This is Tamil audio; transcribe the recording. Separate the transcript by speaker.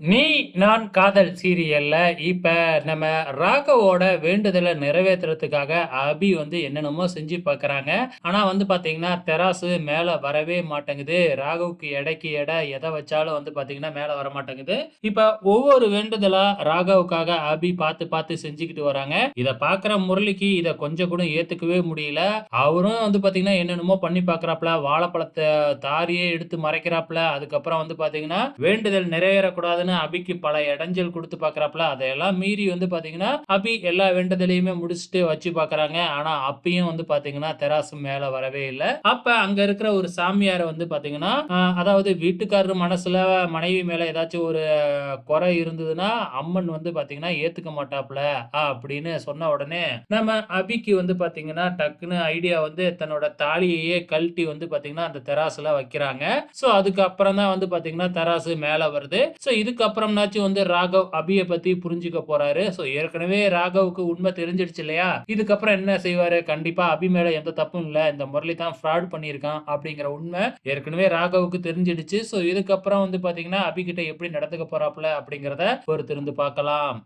Speaker 1: நீ நான் காதல் சீரியல்ல இப்ப நம்ம ராகவோட வேண்டுதலை நிறைவேத்துறதுக்காக அபி வந்து என்னென்னமோ செஞ்சு பார்க்குறாங்க. ஆனா வந்து பார்த்தீங்கன்னா, தெராசு மேல வரவே மாட்டேங்குது. ராகவுக்கு எடைக்கு எடை எதை வச்சாலும் வந்து பார்த்தீங்கன்னா, மேல வரமாட்டேங்குது. இப்ப ஒவ்வொரு வேண்டுதலா ராகவுக்காக அபி பார்த்து பார்த்து செஞ்சுக்கிட்டு வராங்க. இதை பார்க்குற முரளிக்கு இதை கொஞ்சம் கூட ஏத்துக்கவே முடியல. அவரும் வந்து பார்த்தீங்கன்னா, என்னென்னமோ பண்ணி பார்க்குறாப்ல. வாழைப்பழத்தை தாரியே எடுத்து மறைக்கிறாப்புல அதுக்கப்புறம் வந்து பார்த்தீங்கன்னா, வேண்டுதல் நிறைவேறக்கூடாதுன்னு அபிக்கு பல இடைஞ்சல் கொடுத்து பார்க்குறாப்ல. அதையெல்லாம் மீறி வந்து பார்த்தீங்கன்னா, அபி எல்லா வேண்டுதலையுமே முடிச்சுட்டு வச்சு பார்க்குறாங்க. ஆனா அப்பயும் வந்து பார்த்தீங்கன்னா, தெராசு மேல வரவே இல்லை அப்ப அங்க இருக்கிற ஒரு சாமியாரை வந்து பார்த்தீங்கன்னா, அதாவது வீட்டுக்காரர் மனசுல மனைவி மேல ஏதாச்சும் ஒரு குறை இருந்ததுன்னா, அம்மன் வந்து பார்த்தீங்கன்னா, ஏத்துக்க மாட்டாப்புல அப்படின்னு சொன்ன உடனே, நம்ம அபிக்கு வந்து பார்த்தீங்கன்னா, டக்குன்னு ஐடியா வந்து தன்னோட தாலியையே கழட்டி வந்து பார்த்தீங்கன்னா, அந்த தெராசுல வைக்கிறாங்க. ஸோ அதுக்கப்புறம் தான் வந்து பார்த்தீங்கன்னா, தெராசு மேலே வருது. ஸோ இதுக்கப்புறம்னாச்சும் வந்து ராகவ் அபிய பத்தி புரிஞ்சுக்க போறாரு. ஸோ ஏற்கனவே ராகவுக்கு உண்மை தெரிஞ்சிடுச்சு இல்லையா? இதுக்கப்புறம் என்ன செய்வாரு? கண்டிப்பா அபி மேல எந்த தப்பும் இல்லை இந்த முரளி தான் ஃப்ராட் பண்ணியிருக்கான் அப்படிங்கிற உண்மை ஏற்கனவே ராகவுக்கு தெரிஞ்சிடுச்சு. ஸோ இதுக்கப்புறம் வந்து பார்த்தீங்கன்னா, அபி கிட்ட எப்படி நடந்துக்க போறாப்புல அப்படிங்கிறத பொறுத்திருந்து பார்க்கலாம்.